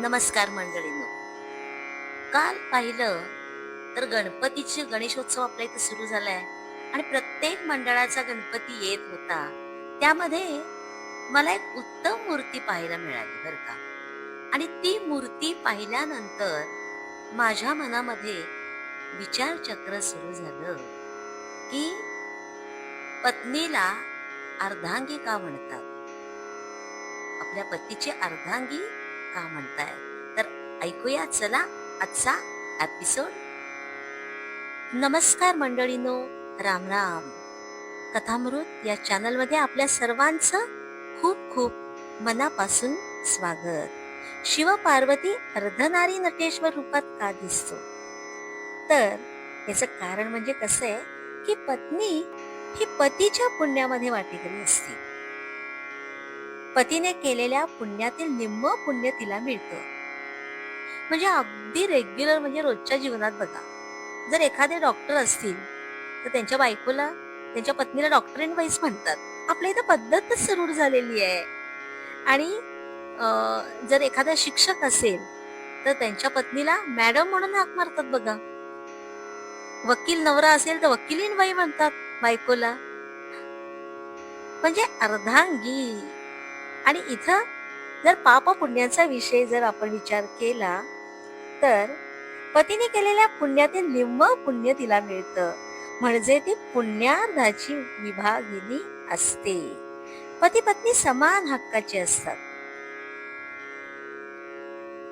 नमस्कार मंडळींनो. काल पाहिलं तर गणपतीचे गणेशोत्सव आपल्या इथे सुरू झालाय आणि प्रत्येक मंडळाचा गणपती येत होता. त्यामध्ये मला एक उत्तम मूर्ती पाहायला मिळाली बरं का. आणि ती मूर्ती पाहिल्यानंतर माझ्या मनामध्ये विचारचक्र सुरू झालं की पत्नीला अर्धांगी का म्हणतात? आपल्या पतीची अर्धांगी का म्हणताय? तर ऐकूया चला आजचा एपिसोड नमस्कार मंडळीनो राम राम. कथामृत या चॅनलमध्ये आपल्या सर्वांचं खूप खूप मनापासून स्वागत. शिव पार्वती अर्धनारी नटेश्वर रूपात का दिसतो? तर याचं कारण म्हणजे कसं आहे की पत्नी ही पतीच्या पुण्यामध्ये वाटेकरी असते. पतीने केलेल्या पुण्यातील निम्म पुण्य तिला मिळतं. म्हणजे अगदी रेग्युलर म्हणजे रोजच्या जीवनात बघा. जर एखादे डॉक्टर असतील तर त्यांच्या बायकोला त्यांच्या पत्नीला डॉक्टर इन वाईस म्हणतात. आपल्या इथं पद्धतच सुरू झालेली आहे. आणि जर एखादा शिक्षक असेल तर त्यांच्या पत्नीला मॅडम म्हणून हाक मारतात बघा. वकील नवरा असेल तर वकिलीन बाई म्हणतात बायकोला. म्हणजे अर्धांगी आणि इथं जर पाप पुण्याचा विषय जर आपण विचार केला तर पतीने केलेल्या पुण्यातील निम्म पुण्य तिला मिळतं. म्हणजे ती पुण्यार्धाची विभागिनी असते. पती पत्नी समान हक्काचे असतात.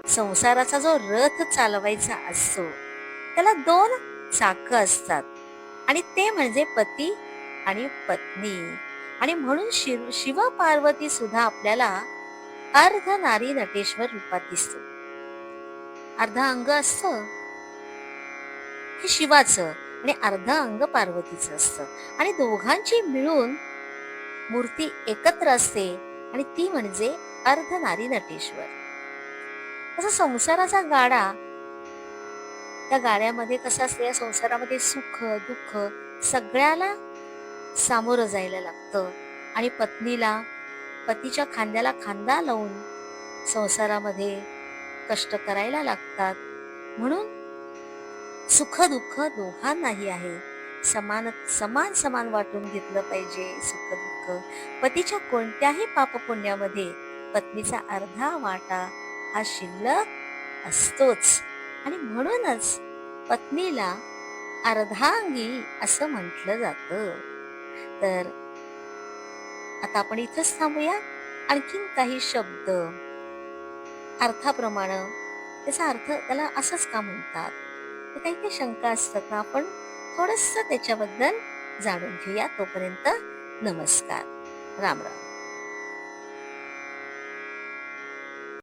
संसाराचा जो रथ चालवायचा असतो त्याला दोन चाक असतात. आणि ते म्हणजे पती आणि पत्नी. आणि म्हणून शिव शिव पार्वती सुद्धा आपल्याला अर्ध नारी नटेश्वर रूपात दिसतो. अर्ध अंग असत. हे शिवाचं आणि अर्ध अंग पार्वतीचं असतं. आणि दोघांची मिळून मूर्ती एकत्र असते आणि ती म्हणजे अर्ध नारी नटेश्वर. असा संसाराचा गाडा त्या गाड्यामध्ये कसं असते या संसारामध्ये सुख दुःख सगळ्याला सामोरं जायला लागतं. आणि पत्नीला पतीच्या खांद्याला खांदा लावून संसारामध्ये कष्ट करायला लागतात. म्हणून सुख दुःख दोघांनाही आहे. समान समान समान वाटून घेतलं पाहिजे सुख दुःख पतीच्या कोणत्याही पापपुण्यामध्ये पत्नीचा अर्धा वाटा हा शिल्लक असतोच. आणि म्हणूनच पत्नीला अर्धांगी असं म्हटलं जातं. तर आता आपण इथंच थांबूया. आणखीन काही शब्द. अर्थाप्रमाणे. त्याचा अर्थ त्याला असंच का म्हणतात? तर काही काही शंका असतात ना आपण थोडस त्याच्याबद्दल जाणून घेऊया. तोपर्यंत नमस्कार. राम राम.